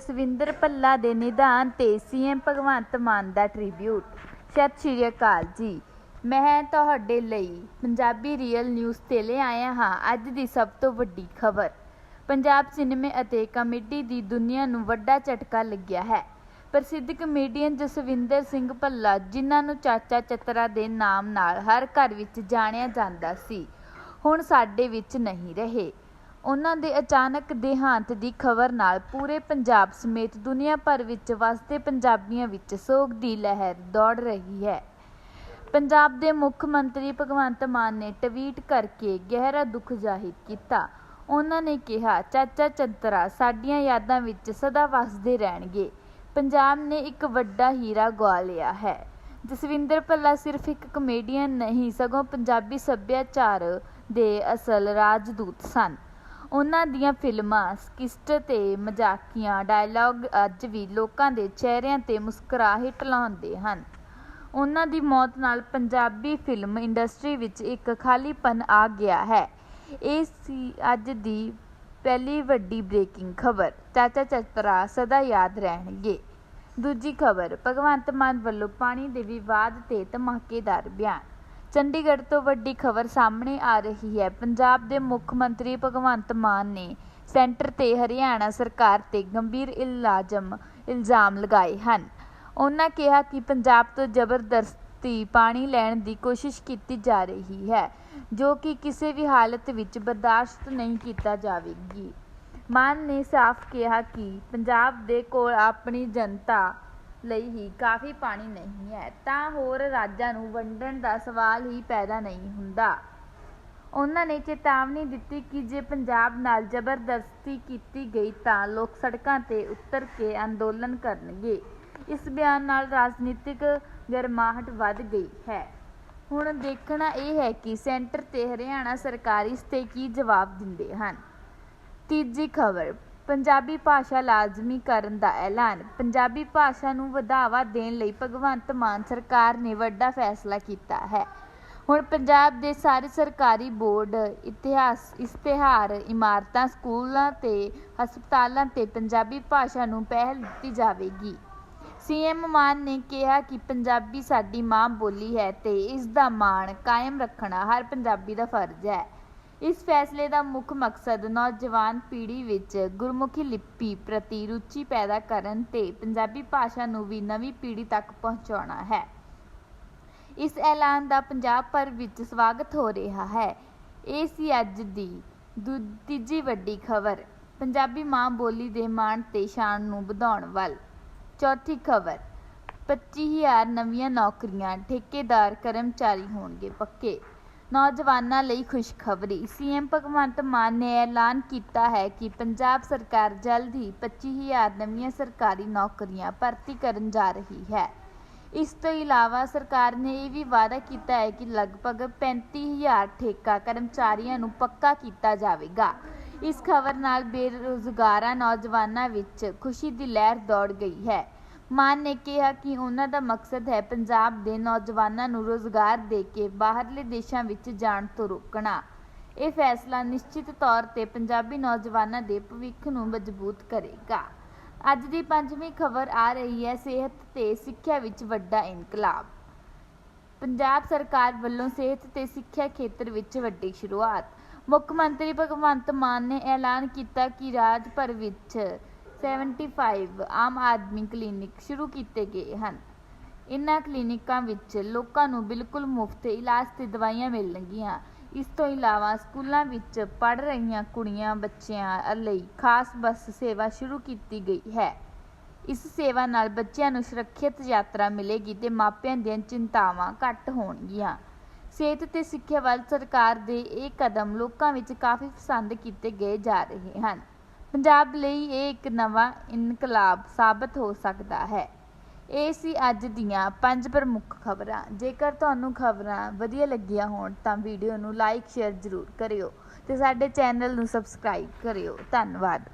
ਜਸਵਿੰਦਰ ਭੱਲਾ ਦੇ ਨਿਧਾਨ ਤੇ ਸੀਐਮ ਭਗਵੰਤ ਮਾਨ ਦਾ ਟ੍ਰਿਬਿਊਟ। ਸਤਿ ਸ਼੍ਰੀ ਅਕਾਲ ਜੀ। ਮੈਂ ਤੁਹਾਡੇ ਲਈ ਪੰਜਾਬੀ ਰੀਅਲ ਨਿਊਜ਼ ਤੇ ਲੈ ਆਇਆ ਹਾਂ ਅੱਜ ਦੀ ਸਭ ਤੋਂ ਵੱਡੀ ਖਬਰ। ਪੰਜਾਬ ਸਿਨੇਮੇ ਅਤੇ ਕਮੇਡੀ ਦੀ ਦੁਨੀਆ ਨੂੰ ਵੱਡਾ ਝਟਕਾ ਲੱਗਿਆ ਹੈ। ਪ੍ਰਸਿੱਧ ਕਮੇਡੀਅਨ ਜਸਵਿੰਦਰ ਸਿੰਘ ਭੱਲਾ, ਜਿਨ੍ਹਾਂ ਨੂੰ ਚਾਚਾ ਚਤਰਾ ਦੇ ਨਾਮ ਨਾਲ ਹਰ ਘਰ ਵਿੱਚ ਜਾਣਿਆ ਜਾਂਦਾ ਸੀ, ਹੁਣ ਸਾਡੇ ਵਿੱਚ ਨਹੀਂ ਰਹੇ। ਉਹਨਾਂ ਦੇ ਅਚਾਨਕ ਦੇਹਾਂਤ ਦੀ ਖਬਰ ਨਾਲ ਪੂਰੇ ਪੰਜਾਬ ਸਮੇਤ ਦੁਨੀਆ ਭਰ ਵਿੱਚ ਵਸਦੇ ਪੰਜਾਬੀਆਂ ਵਿੱਚ ਸੋਗ ਦੀ ਲਹਿਰ ਦੌੜ ਰਹੀ ਹੈ। ਪੰਜਾਬ ਦੇ ਮੁੱਖ ਮੰਤਰੀ ਭਗਵੰਤ ਮਾਨ ਨੇ ਟਵੀਟ ਕਰਕੇ ਗਹਿਰਾ ਦੁੱਖ ਜ਼ਾਹਿਰ ਕੀਤਾ। ਉਹਨਾਂ ਨੇ ਕਿਹਾ, ਚਾਚਾ ਚੰਤਰਾ, ਸਾਡੀਆਂ ਯਾਦਾਂ ਵਿੱਚ ਸਦਾ ਵਸਦੇ ਰਹਿਣਗੇ। ਪੰਜਾਬ ਨੇ ਇੱਕ ਵੱਡਾ ਹੀਰਾ ਗੁਆ ਲਿਆ ਹੈ। ਜਸਵਿੰਦਰ ਭੱਲਾ ਸਿਰਫ ਇੱਕ ਕਮੇਡੀਅਨ ਨਹੀਂ, ਸਗੋਂ ਪੰਜਾਬੀ ਸੱਭਿਆਚਾਰ ਦੇ ਅਸਲ ਰਾਜਦੂਤ ਸਨ। ਉਹਨਾਂ ਦੀਆਂ ਫਿਲਮਾਂ, ਸਕਿਸਟ ਤੇ ਮਜ਼ਾਕੀਆਂ ਡਾਇਲੌਗ ਅੱਜ ਵੀ ਲੋਕਾਂ ਦੇ ਚਿਹਰਿਆਂ ਤੇ ਮੁਸਕਰਾਹਟ ਲਾਉਂਦੇ ਹਨ। ਉਹਨਾਂ ਦੀ ਮੌਤ ਨਾਲ ਪੰਜਾਬੀ ਫਿਲਮ ਇੰਡਸਟਰੀ ਵਿੱਚ ਇੱਕ ਖਾਲੀਪਨ ਆ ਗਿਆ ਹੈ। ਇਹ ਸੀ ਅੱਜ ਦੀ ਪਹਿਲੀ ਵੱਡੀ ਬ੍ਰੇਕਿੰਗ ਖਬਰ। ਚਾਚਾ ਚਤਰਾ ਸਦਾ ਯਾਦ ਰਹਿਣਗੇ। ਦੂਜੀ ਖਬਰ, ਭਗਵੰਤ ਮਾਨ ਵੱਲੋਂ ਪਾਣੀ ਦੇ ਵਿਵਾਦ ਤੇ ਧਮਾਕੇਦਾਰ ਬਿਆਨ। ਚੰਡੀਗੜ੍ਹ ਤੋਂ ਵੱਡੀ ਖਬਰ ਸਾਹਮਣੇ ਆ ਰਹੀ ਹੈ। ਪੰਜਾਬ ਦੇ ਮੁੱਖ ਮੰਤਰੀ ਭਗਵੰਤ ਮਾਨ ਨੇ ਸੈਂਟਰ ਤੇ ਹਰਿਆਣਾ ਸਰਕਾਰ ਤੇ ਗੰਭੀਰ ਇਲਾਜਮ ਇਲਜ਼ਾਮ ਲਗਾਏ ਹਨ। ਉਹਨਾਂ ਕਿਹਾ ਕਿ ਪੰਜਾਬ ਤੋਂ ਜ਼ਬਰਦਸਤੀ ਪਾਣੀ ਲੈਣ ਦੀ ਕੋਸ਼ਿਸ਼ ਕੀਤੀ ਜਾ ਰਹੀ ਹੈ, ਜੋ ਕਿ ਕਿਸੇ ਵੀ ਹਾਲਤ ਵਿੱਚ ਬਰਦਾਸ਼ਤ ਨਹੀਂ ਕੀਤਾ ਜਾਵੇਗੀ। ਮਾਨ ਨੇ ਸਾਫ਼ ਕਿਹਾ ਕਿ ਪੰਜਾਬ ਦੇ ਕੋਲ ਆਪਣੀ ਜਨਤਾ ਲਈ ਹੀ ਕਾਫੀ ਪਾਣੀ ਨਹੀਂ ਹੈ, ਤਾਂ ਹੋਰ ਰਾਜਾਂ ਨੂੰ ਵੰਡਣ ਦਾ ਸਵਾਲ ਹੀ ਪੈਦਾ ਨਹੀਂ ਹੁੰਦਾ। ਉਹਨਾਂ ਨੇ ਚੇਤਾਵਨੀ ਦਿੱਤੀ ਕਿ ਜੇ ਪੰਜਾਬ ਨਾਲ ਜ਼ਬਰਦਸਤੀ ਕੀਤੀ ਗਈ ਤਾਂ ਲੋਕ ਸੜਕਾਂ ਤੇ ਉਤਰ ਕੇ ਅੰਦੋਲਨ ਕਰਨਗੇ। ਇਸ ਬਿਆਨ ਨਾਲ ਰਾਜਨੀਤਿਕ ਗਰਮਾਹਟ ਵੱਧ ਗਈ ਹੈ। ਹੁਣ ਦੇਖਣਾ ਇਹ ਹੈ ਕਿ ਸੈਂਟਰ ਤੇ ਹਰਿਆਣਾ ਸਰਕਾਰ ਇਸ ਤੇ ਕੀ ਜਵਾਬ ਦਿੰਦੇ ਹਨ। ਤੀਜੀ ਖਬਰ ਪੰਜਾਬੀ ਭਾਸ਼ਾ ਲਾਜ਼ਮੀ ਕਰਨ ਦਾ ਐਲਾਨ, ਪੰਜਾਬੀ ਭਾਸ਼ਾ ਨੂੰ ਵਧਾਵਾ ਦੇਣ ਲਈ ਭਗਵੰਤ ਮਾਨ ਸਰਕਾਰ ਨੇ ਵੱਡਾ ਫੈਸਲਾ ਕੀਤਾ ਹੈ। ਹੁਣ ਪੰਜਾਬ ਦੇ ਸਾਰੇ ਸਰਕਾਰੀ ਬੋਰਡ, ਇਤਿਹਾਸ, ਇਸ਼ਤਿਹਾਰ, ਇਮਾਰਤਾਂ, ਸਕੂਲਾਂ ਤੇ ਹਸਪਤਾਲਾਂ ਤੇ ਪੰਜਾਬੀ ਭਾਸ਼ਾ ਨੂੰ ਪਹਿਲ ਦਿੱਤੀ ਜਾਵੇਗੀ। ਸੀਐਮ ਮਾਨ ਨੇ ਕਿਹਾ ਕਿ ਪੰਜਾਬੀ ਸਾਡੀ ਮਾਂ ਬੋਲੀ ਹੈ ਤੇ ਇਸ ਦਾ ਮਾਣ ਕਾਇਮ ਰੱਖਣਾ ਹਰ ਪੰਜਾਬੀ ਦਾ ਫਰਜ਼ ਹੈ। ਇਸ ਫੈਸਲੇ ਦਾ ਮੁੱਖ ਮਕਸਦ ਨੌਜਵਾਨ ਪੀੜ੍ਹੀ ਵਿੱਚ ਗੁਰਮੁਖੀ ਲਿਪੀ ਪ੍ਰਤੀ ਰੁਚੀ ਪੈਦਾ ਕਰਨ ਤੇ ਪੰਜਾਬੀ ਭਾਸ਼ਾ ਨੂੰ ਵੀ ਨਵੀਂ ਪੀੜ੍ਹੀ ਤੱਕ ਪਹੁੰਚਾਉਣਾ ਹੈ। ਇਸ ਐਲਾਨ ਦਾ ਪੰਜਾਬ ਭਰ ਵਿੱਚ ਸਵਾਗਤ ਹੋ ਰਿਹਾ ਹੈ। ਇਹ ਸੀ ਅੱਜ ਦੀ ਦੂ- ਤੀਜੀ ਵੱਡੀ ਖਬਰ। ਪੰਜਾਬੀ ਮਾਂ ਬੋਲੀ ਦੇ ਮਾਣ ਤੇ ਸ਼ਾਨ ਨੂੰ ਵਧਾਉਣ ਵੱਲ। ਚੌਥੀ ਖਬਰ 25000 ਨਵੀਆਂ ਨੌਕਰੀਆਂ ਠੇਕੇਦਾਰ, ਕਰਮਚਾਰੀ ਹੋਣਗੇ ਪੱਕੇ। ਨੌਜਵਾਨਾਂ ਲਈ ਖੁਸ਼ਖਬਰੀ। ਸੀਐਮ ਭਗਵੰਤ ਮਾਨ ਨੇ ਐਲਾਨ ਕੀਤਾ ਹੈ ਕਿ ਪੰਜਾਬ ਸਰਕਾਰ ਜਲਦ ਹੀ 25000 ਨਵੀਆਂ ਸਰਕਾਰੀ ਨੌਕਰੀਆਂ ਭਰਤੀ ਕਰਨ ਜਾ ਰਹੀ ਹੈ। ਇਸ ਤੋਂ ਇਲਾਵਾ ਸਰਕਾਰ ਨੇ ਇਹ ਵੀ ਵਾਅਦਾ ਕੀਤਾ ਹੈ ਕਿ ਲਗਭਗ 35000 ਠੇਕਾ ਕਰਮਚਾਰੀਆਂ ਨੂੰ ਪੱਕਾ ਕੀਤਾ ਜਾਵੇਗਾ। ਇਸ ਖਬਰ ਨਾਲ ਬੇਰੁਜ਼ਗਾਰਾਂ ਨੌਜਵਾਨਾਂ ਵਿੱਚ ਖੁਸ਼ੀ ਦੀ ਲਹਿਰ ਦੌੜ ਗਈ ਹੈ। ਮਾਨ ਨੇ ਕਿਹਾ ਕਿ ਉਹਨਾਂ ਦਾ ਮਕਸਦ ਹੈ ਪੰਜਾਬ ਦੇ ਨੌਜਵਾਨਾਂ ਨੂੰ ਰੁਜ਼ਗਾਰ ਦੇ ਕੇ ਬਾਹਰਲੇ ਦੇਸ਼ਾਂ ਵਿੱਚ ਜਾਣ ਤੋਂ ਰੋਕਣਾ। ਇਹ ਫੈਸਲਾ ਨਿਸ਼ਚਿਤ ਤੌਰ ਤੇ ਪੰਜਾਬੀ ਨੌਜਵਾਨਾਂ ਦੇ ਭਵਿੱਖ ਨੂੰ ਮਜ਼ਬੂਤ ਕਰੇਗਾ। ਅੱਜ ਦੀ ਪੰਜਵੀਂ ਖਬਰ ਆ ਰਹੀ ਹੈ ਸਿਹਤ ਤੇ ਸਿੱਖਿਆ ਵਿੱਚ ਵੱਡਾ ਇਨਕਲਾਬ। ਪੰਜਾਬ ਸਰਕਾਰ ਵੱਲੋਂ ਸਿਹਤ ਤੇ ਸਿੱਖਿਆ ਖੇਤਰ ਵਿੱਚ ਵੱਡੀ ਸ਼ੁਰੂਆਤ। ਮੁੱਖ ਮੰਤਰੀ ਭਗਵੰਤ ਮਾਨ ਨੇ ਐਲਾਨ ਕੀਤਾ ਕਿ ਰਾਜ ਭਰ ਵਿੱਚ 75 ਆਮ ਆਦਮੀ ਕਲੀਨਿਕ ਸ਼ੁਰੂ ਕੀਤੇ ਗਏ ਹਨ। ਇਨ੍ਹਾਂ ਕਲੀਨਿਕਾਂ ਵਿੱਚ ਲੋਕਾਂ ਨੂੰ ਬਿਲਕੁਲ ਮੁਫਤ ਇਲਾਜ ਤੇ ਦਵਾਈਆਂ ਮਿਲਣਗੀਆਂ। ਇਸ ਤੋਂ ਇਲਾਵਾ ਸਕੂਲਾਂ ਵਿੱਚ ਪੜ੍ਹ ਰਹੀਆਂ ਕੁੜੀਆਂ ਬੱਚਿਆਂ ਲਈ ਖਾਸ ਬੱਸ ਸੇਵਾ ਸ਼ੁਰੂ ਕੀਤੀ ਗਈ ਹੈ। ਇਸ ਸੇਵਾ ਨਾਲ ਬੱਚਿਆਂ ਨੂੰ ਸੁਰੱਖਿਅਤ ਯਾਤਰਾ ਮਿਲੇਗੀ ਤੇ ਮਾਪਿਆਂ ਦੀਆਂ ਚਿੰਤਾਵਾਂ ਘੱਟ ਹੋਣਗੀਆਂ। ਸਿਹਤ ਤੇ ਸਿੱਖਿਆ ਵੱਲ ਸਰਕਾਰ ਦੇ ਇਹ ਕਦਮ ਲੋਕਾਂ ਵਿੱਚ ਕਾਫੀ ਪਸੰਦ ਕੀਤੇ ਗਏ ਜਾ ਰਹੇ ਹਨ। ਪੰਜਾਬ ਲਈ ਇਹ ਇੱਕ ਨਵਾਂ ਇਨਕਲਾਬ ਸਾਬਤ ਹੋ ਸਕਦਾ ਹੈ। ਇਹ ਸੀ ਅੱਜ ਦੀਆਂ ਪੰਜ ਪ੍ਰਮੁੱਖ ਖਬਰਾਂ। ਜੇਕਰ ਤੁਹਾਨੂੰ ਖਬਰਾਂ ਵਧੀਆ ਲੱਗੀਆਂ ਹੋਣ, ਤਾਂ ਵੀਡੀਓ ਨੂੰ ਲਾਈਕ ਸ਼ੇਅਰ ਜ਼ਰੂਰ ਕਰਿਓ ਤੇ ਸਾਡੇ ਚੈਨਲ ਨੂੰ ਸਬਸਕ੍ਰਾਈਬ ਕਰਿਓ। ਧੰਨਵਾਦ।